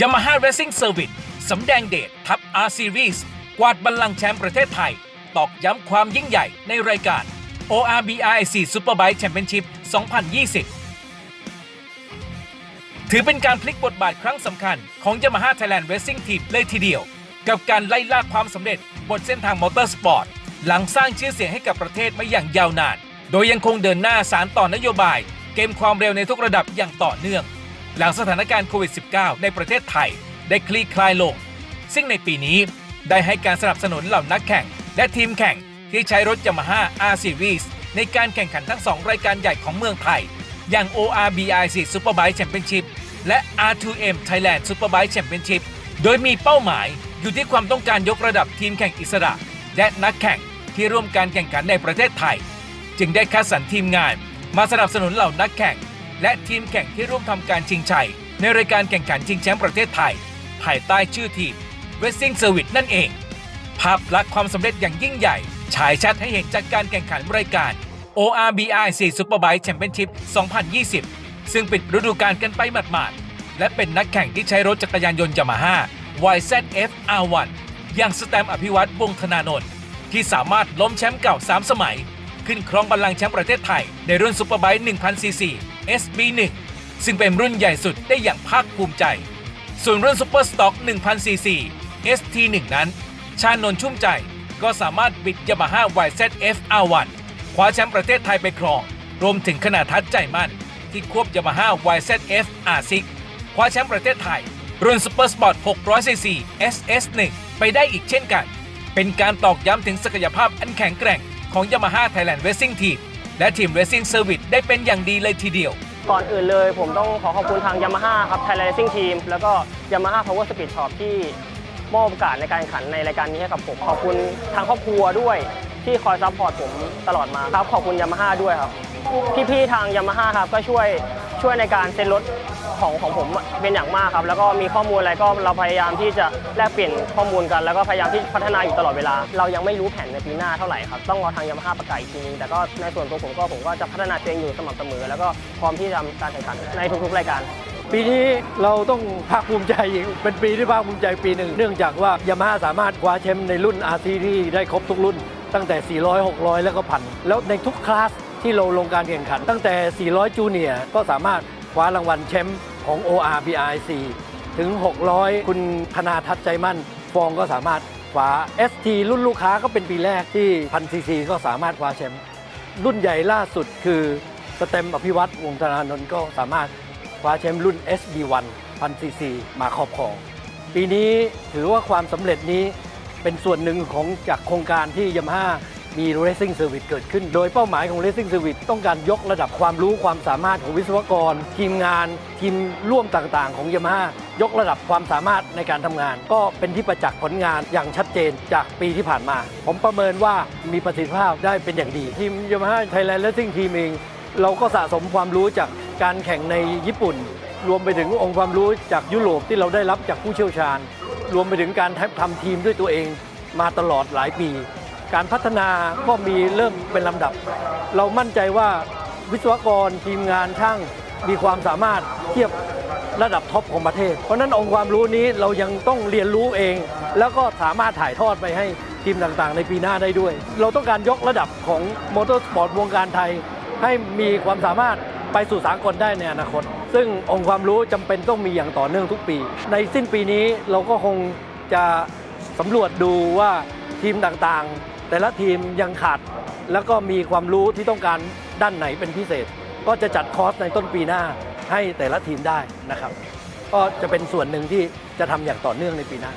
Yamaha Racing Service สำแดงเดชทัพ R Series กวาดบัลลังก์แชมป์ประเทศไทย ตอกย้ำความยิ่งใหญ่ในรายการ ORBIC Superbike Championship 2020 ถือเป็นการพลิกบทบาทครั้งสำคัญของ Yamaha Thailand Racing Team เลยทีเดียว กับการไล่ล่าความสำเร็จบนเส้นทางมอเตอร์สปอร์ตหลังสร้างชื่อเสียงให้กับประเทศมาอย่างยาวนาน โดยยังคงเดินหน้าสารต่อนโยบาย เกมความเร็วในทุกระดับอย่างต่อเนื่อง หลังสถานการณ์โควิด -19 ในประเทศไทยได้คลี่คลายลง ซึ่งในปีนี้ได้ให้การสนับสนุนเหล่านักแข่ง และทีมแข่งที่ใช้รถ Yamaha R Series ในการแข่งขันทั้ง 2 รายการใหญ่ของเมืองไทย อย่าง ORBIC Superbike Championship และ R2M Thailand Superbike Championship โดยมีเป้าหมายอยู่ที่ความต้องการยกระดับทีมแข่งอิสระ และนักแข่งที่ร่วมการแข่งขันในประเทศไทย จึงได้คัดสรรทีมงานมาสนับสนุนเหล่านักแข่ง และทีมแข่งที่ร่วมทำการชิงชัย ในรายการแข่งขันชิงแชมป์ประเทศไทย ภายใต้ชื่อทีม Racing Service นั่นเอง ภาพลักษณ์ความสำเร็จอย่างยิ่งใหญ่ ฉายชัดให้เห็นจากการแข่งขันรายการ ORBIC Superbike Championship 2020 ซึ่งปิดฤดูกาลกันไปหมาดๆ และเป็นนักแข่งที่ใช้รถจักรยานยนต์ Yamaha YZF R1 อย่างสแตมอภิวัตวงธนานนท์ที่สามารถล้มแชมป์เก่า 3 สมัย ขึ้นครองบัลลังก์แชมป์ประเทศไทย ในรุ่นซูเปอร์ไบค์1,000ซีซี SB1 ซึ่งเป็นรุ่นใหญ่สุดได้อย่างภาคภูมิใจ ส่วนรุ่นซูเปอร์สต็อก1,000ซีซี ST1 นั้น ชานนชุ่มใจก็สามารถบิด Yamaha YZF R1 คว้าแชมป์ประเทศไทยไปครอง รวมถึงขนาดทัดใจมั่น ที่ควบ Yamaha YZF R6 คว้าแชมป์ประเทศไทย รุ่นซูเปอร์สปอร์ต600ซีซี SS1 ไปได้อีกเช่นกัน เป็นการตอกย้ำถึงศักยภาพอันแข็งแกร่งของ Yamaha Thailand Racing Team และทีม Racing Service ได้เป็นอย่างดีเลยทีเดียว ก่อนอื่นเลยผมต้องขอขอบคุณทาง Yamaha ครับ Thailand Racing Team แล้วก็ Yamaha Power Speed Shop ที่มอบโอกาสในการแข่งขันในรายการนี้ให้กับผม ขอบคุณทางครอบครัวด้วยที่คอยซัพพอร์ตผมตลอดมาครับขอบคุณ Yamaha ด้วยครับ พี่ๆทาง Yamaha ครับก็ช่วยช่วยในการเซ็นรถ ของของผมเป็นอย่างมากครับ แล้วก็มีข้อมูลอะไรก็เราพยายามที่จะแลกเปลี่ยนข้อมูลกัน แล้วก็พยายามที่พัฒนาอยู่ตลอดเวลา เรายังไม่รู้แผนในปีหน้าเท่าไหร่ครับ ต้องรอทาง Yamaha ประกาศอีกทีนึงแต่ก็ในส่วนตัวผมก็ผมก็จะพัฒนาตัวเองอยู่สม่ำเสมอ แล้วก็พร้อมที่จะทำการแข่งขันในทุกๆรายการปีนี้เราต้องภาคภูมิใจอีกเป็นปีที่ภาคภูมิใจปีหนึ่ง เนื่องจากว่ายามาฮ่าสามารถคว้าแชมป์ในรุ่น RT ที่ได้ครบทุกรุ่น ตั้งแต่ 400 600 แล้วก็พันแล้วในทุกคลาสที่เราลงการแข่งขัน ตั้งแต่ 400 จูเนียร์ก็สามารถ คว้ารางวัลแชมป์ของ ORBIC ถึง 600 คุณธนาทัศน์ใจมั่น ฟองก็สามารถคว้า ST รุ่นลูกค้าก็เป็นปีแรกที่พันซีซีก็สามารถคว้าแชมป์รุ่นใหญ่ล่าสุดคือสเต็มอภิวัตวงธนานนท์ก็สามารถคว้าแชมป์รุ่น SB1 1000ซีซีมาครอบครอง ปีนี้ถือว่าความสำเร็จนี้เป็นส่วนหนึ่งของจากโครงการที่ย a ม a h a มี Racing Service เกิดขึ้น โดยเป้าหมายของ Racing Service ต้องการยกระดับความรู้ความสามารถของวิศวกร ทีมงาน ทีมร่วมต่างๆ ของย a ม a h a ยกระดับความสามารถในการทำงาน ก็เป็นที่ประจักษ์ผลงานอย่างชัดเจนจากปีที่ผ่านมา ผมประเมินว่ามีประสิทธิภาพได้เป็นอย่างดี ทีมย a ม a h a Thailand Racing Team เองเราก็สะสมความรู้จากการแข่งในญี่ปุ่น รวมไปถึงองค์ความรู้จากยุโรปที่เราได้รับจากผู้เชี่ยวชาญ รวมไปถึงการทำทีมด้วยตัวเองมาตลอดหลายปี การพัฒนาก็มีเริ่มเป็นลำดับ เรามั่นใจว่าวิศวกรทีมงานช่างมีความสามารถเทียบระดับท็อปของประเทศ เพราะนั้นองค์ความรู้นี้เรายังต้องเรียนรู้เอง แล้วก็สามารถถ่ายทอดไปให้ทีมต่างๆ ในปีหน้าได้ด้วย เราต้องการยกระดับของมอเตอร์สปอร์ตวงการไทย ให้มีความสามารถไปสู่สากลได้ในอนาคต ซึ่งองค์ความรู้จำเป็นต้องมีอย่างต่อเนื่องทุกปี ในสิ้นปีนี้เราก็คงจะสำรวจดูว่าทีมต่างๆ แต่ละทีมยังขาดแล้วก็มีความรู้ที่ต้องการด้านไหนเป็นพิเศษ ก็จะจัดคอร์สในต้นปีหน้าให้แต่ละทีมได้นะครับ ก็จะเป็นส่วนหนึ่งที่จะทำอย่างต่อเนื่องในปีหน้า